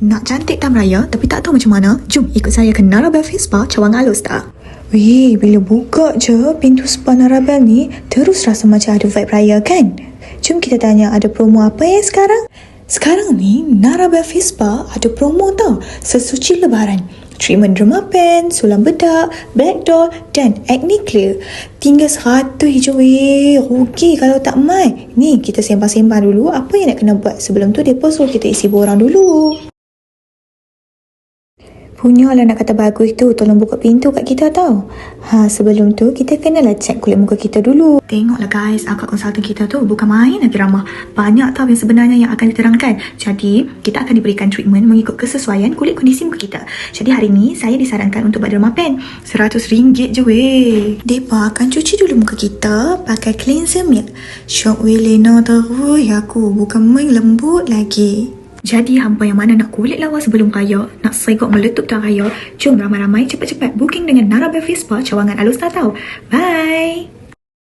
Nak cantik tam raya tapi tak tahu macam mana? Jom ikut saya ke Narabel Spa Cawangan Alostar. Weh, bila buka je pintu spa Narabel ni, terus rasa macam ada vibe raya kan? Jom kita tanya ada promo apa ya sekarang? Sekarang ni, Narabel Spa ada promo tau. Sesuci lebaran. Treatment derma pen, sulam bedak, black doll dan acne clear. Tinggal seratus je weh. Rugi kalau tak mai. Ni kita sembang-sembang dulu apa yang nak kena buat. Sebelum tu depa suruh kita isi borang dulu. Punya lah nak kata bagus tu Tolong buka pintu kat kita tau. Ha sebelum tu Kita kenalah check kulit muka kita dulu. Tengoklah guys Akak konsultan kita tu Bukan main lagi ramah Banyak tau yang sebenarnya Yang akan diterangkan. Jadi Kita akan diberikan treatment Mengikut kesesuaian Kulit kondisi muka kita. Jadi hari ni Saya disarankan untuk buat derma pen. RM100 je weh. Depa akan cuci dulu muka kita Pakai cleanser milk. Syok weh Lena terus Aku. Bukan main lembut lagi jadi hampa yang mana nak kulit lawa sebelum raya, nak segok meletup tak raya, jom ramai-ramai cepat-cepat booking dengan Narabel Face Spa Cawangan Alus Tatau. Bye!